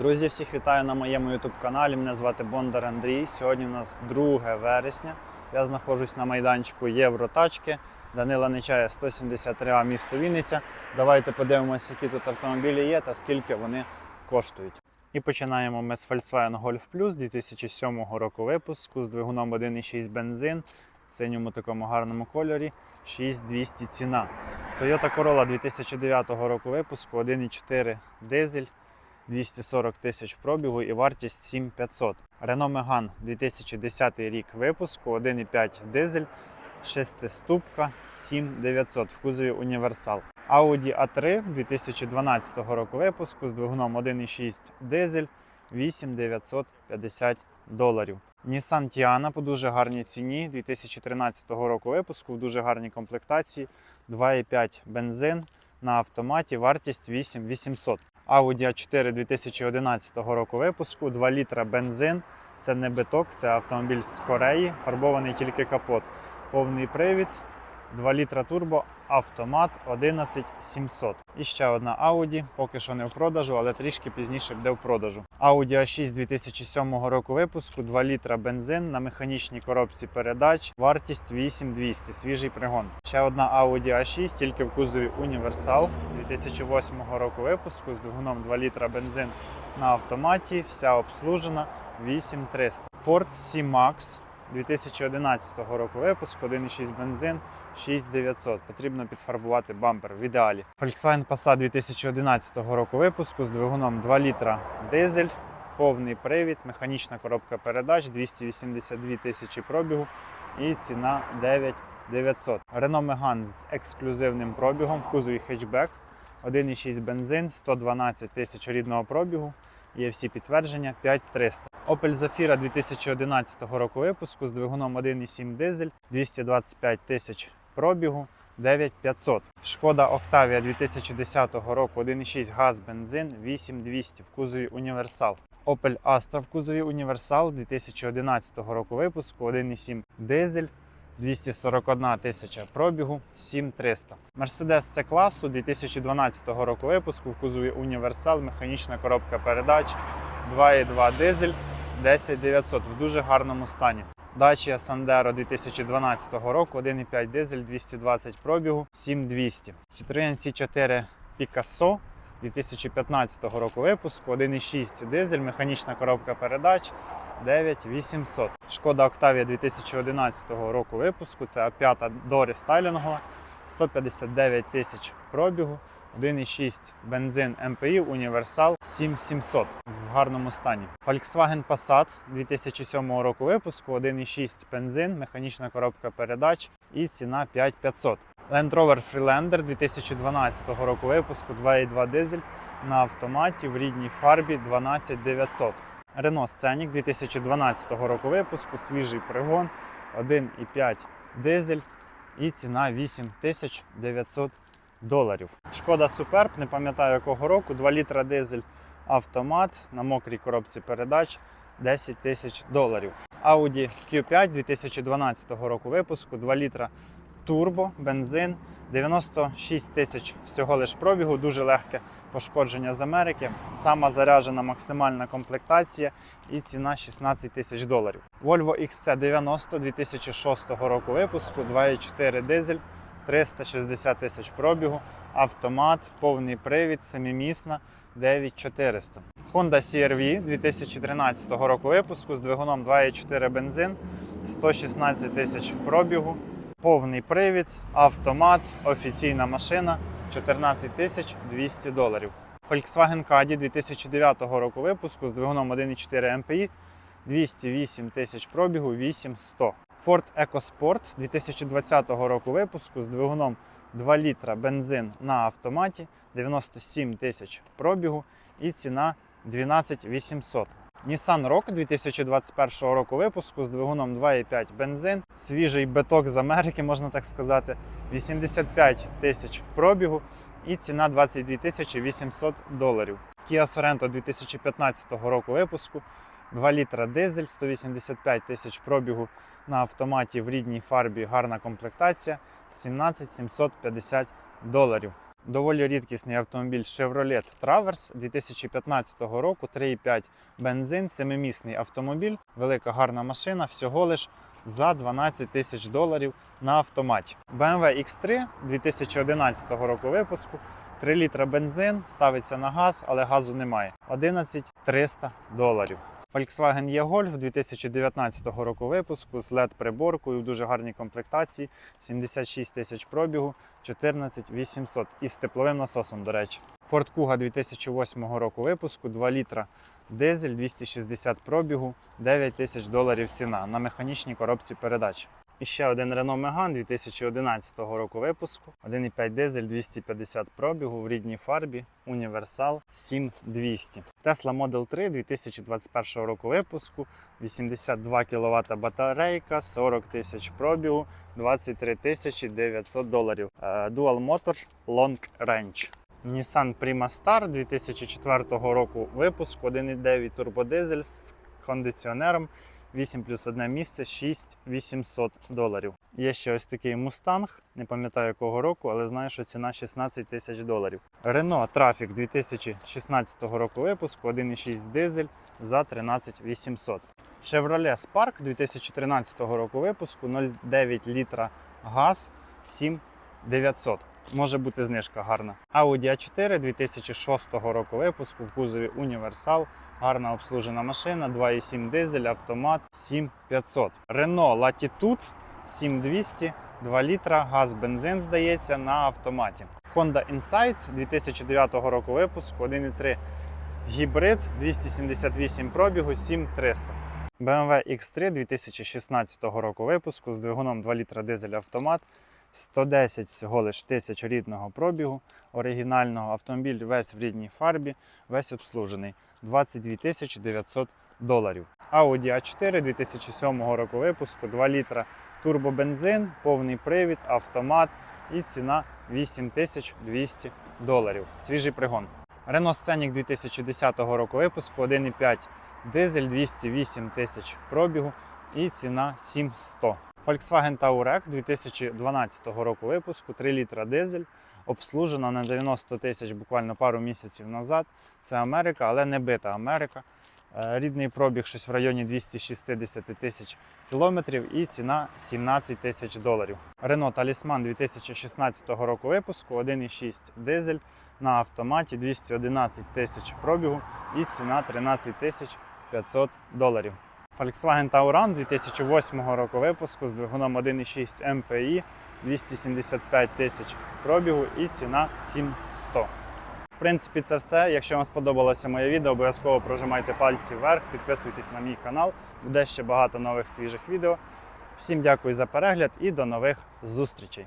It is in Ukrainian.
Друзі, всіх вітаю на моєму youtube каналі. Мене звати Бондар Андрій. Сьогодні у нас 2 вересня. Я знаходжусь на майданчику Євротачки. Данила Нечая 173А місто Вінниця. Давайте подивимося, які тут автомобілі є та скільки вони коштують. І починаємо ми з Volkswagen Golf Plus 2007 року випуску з двигуном 1,6 бензин в синьому такому гарному кольорі. 6200 ціна. Toyota Corolla 2009 року випуску 1,4 дизель. 240 тисяч пробігу і вартість 7500. Renault Megane 2010 рік випуску, 1,5 дизель, 6-ступка, 7900 в кузові універсал. Audi A3 2012 року випуску з двигуном 1,6 дизель, 8950 доларів. Nissan Tiana по дуже гарній ціні 2013 року випуску в дуже гарній комплектації, 2,5 бензин на автоматі, вартість 8800. Audi A4 2011 року випуску, 2 літра бензин. Це не биток, це автомобіль з Кореї, фарбований тільки капот. Повний привід, 2 літра турбо, автомат 11700. І ще одна Audi, поки що не в продажу, але трішки пізніше буде в продажу. Audi A6 2007 року випуску, 2 літра бензин на механічній коробці передач, вартість 8200, свіжий пригон. Ще одна Audi A6, тільки в кузові універсал 2008 року випуску з двигуном 2 літра бензин на автоматі, вся обслужена 8300. Ford C-Max 2011 року випуску, 1,6 бензин, 6900. Потрібно підфарбувати бампер в ідеалі. Volkswagen Passat 2011 року випуску з двигуном 2 літра дизель, повний привід, механічна коробка передач, 282 тисячі пробігу і ціна 9900. Renault Megane з ексклюзивним пробігом в кузові хетчбек, 1,6 бензин, 112 тисяч рідного пробігу. Є всі підтвердження 5300. Opel Zafira 2011 року випуску з двигуном 1,7 дизель, 225 тисяч пробігу, 9500. Шкода Octavia 2010 року 1,6 газ бензин, 8200 в кузові універсал. Opel Astra в кузові універсал 2011 року випуску 1,7 дизель. 241 тисяча пробігу, 7300. Mercedes C класу 2012 року випуску в кузові універсал, механічна коробка передач, 2,2 дизель, 10900 в дуже гарному стані. Dacia Sandero 2012 року, 1,5 дизель, 220 пробігу, 7200. Citroen C4 Picasso 2015 року випуску, 1,6 дизель, механічна коробка передач, 9800. Шкода Octavia 2011 року випуску, це А5 до рестайлінгова, 159 тисяч пробігу, 1,6 бензин МПІ Універсал 7700 в гарному стані. Volkswagen Passat 2007 року випуску, 1,6 бензин, механічна коробка передач і ціна 5500. Land Rover Freelander 2012 року випуску, 2,2 дизель на автоматі в рідній фарбі 12900. Renault Scenic 2012 року випуску, свіжий пригон, 1,5 дизель і ціна 8900 доларів. Шкода Superb, не пам'ятаю якого року, 2 літра дизель автомат на мокрій коробці передач 10 тисяч доларів. Audi Q5 2012 року випуску, 2 літра турбо, бензин, 96 тисяч всього лиш пробігу, дуже легке пошкодження з Америки. Сама заряджена максимальна комплектація і ціна 16 тисяч доларів. Volvo XC90 2006 року випуску, 2,4 дизель, 360 тисяч пробігу, автомат, повний привід, семимісна, 9400. Honda CR-V 2013 року випуску з двигуном 2,4 бензин, 116 тисяч пробігу, повний привід, автомат, офіційна машина 14 тисяч 200 доларів. Volkswagen Caddy 2009 року випуску з двигуном 1,4 MPI 208 тисяч пробігу 8100. Ford EcoSport 2020 року випуску з двигуном 2 літра бензин на автоматі 97 тисяч пробігу і ціна 12 800. Nissan Rogue 2021 року випуску з двигуном 2,5 бензин, свіжий биток з Америки, можна так сказати, 85 тисяч пробігу і ціна 22 тисячі 800 доларів. Kia Sorento 2015 року випуску, 2 літра дизель, 185 тисяч пробігу на автоматі в рідній фарбі, гарна комплектація, 17 750 доларів. Доволі рідкісний автомобіль Chevrolet Traverse 2015 року, 3,5 бензин, семимісний автомобіль, велика гарна машина, всього лиш за 12 тисяч доларів на автоматі. BMW X3 2011 року випуску, 3 літра бензин, ставиться на газ, але газу немає. 11 300 доларів. Volkswagen E-Golf 2019 року випуску з led приборкою в дуже гарній комплектації, 76 тисяч пробігу, 14 800 із тепловим насосом, до речі. Ford Kuga 2008 року випуску, 2 літра дизель, 260 пробігу, 9 тисяч доларів ціна на механічній коробці передач. І ще один Renault Megane 2011 року випуску, 1,5 дизель, 250 пробігу в рідній фарбі, універсал 7200. Tesla Model 3 2021 року випуску, 82 кВт батарейка, 40 тисяч пробігу, 23 тисячі 900 доларів. Е, Dual Motor Long Range. Nissan Prima Star 2004 року випуску, 1,9 турбодизель з кондиціонером. 8 плюс 1 місце 6800 доларів. Є ще ось такий Мустанг, не пам'ятаю якого року, але знаю, що ціна 16 тисяч доларів. Renault Trafic 2016 року випуску, 1,6 дизель за 13 800. Chevrolet Spark 2013 року випуску, 0,9 літра газ 7900. Може бути знижка гарна. Audi A4 2006 року випуску в кузові Універсал. Гарна обслужена машина, 2,7 дизель, автомат 7500. Renault Latitude 7200, 2 літра, газ, бензин здається на автоматі. Honda Insight 2009 року випуску, 1,3 гібрид, 278 пробігу, 7300. BMW X3 2016 року випуску з двигуном 2 літра дизель автомат. 110 всього лиш тисяч рідного пробігу, оригінального автомобіль весь в рідній фарбі, весь обслужений. 22 тисячі 900 доларів. Audi A4 2007 року випуску, 2 літра турбобензин, повний привід, автомат і ціна 8200 доларів. Свіжий пригон. Renault Scenic 2010 року випуску, 1,5 дизель, 208 тисяч пробігу і ціна 7100. Volkswagen Touareg 2012 року випуску, 3 літра дизель, обслужена на 90 тисяч буквально пару місяців назад. Це Америка, але не бита Америка. Е, Рідний пробіг щось в районі 260 тисяч кілометрів і ціна 17 тисяч доларів. Renault Talisman 2016 року випуску, 1,6 дизель на автоматі 211 тисяч пробігу і ціна 13 тисяч 500 доларів. Volkswagen Tauran 2008 року випуску з двигуном 1,6 MPI 275 тисяч пробігу і ціна 7100. В принципі, це все. Якщо вам сподобалося моє відео, обов'язково прожимайте пальці вверх, підписуйтесь на мій канал, буде ще багато нових свіжих відео. Всім дякую за перегляд і до нових зустрічей!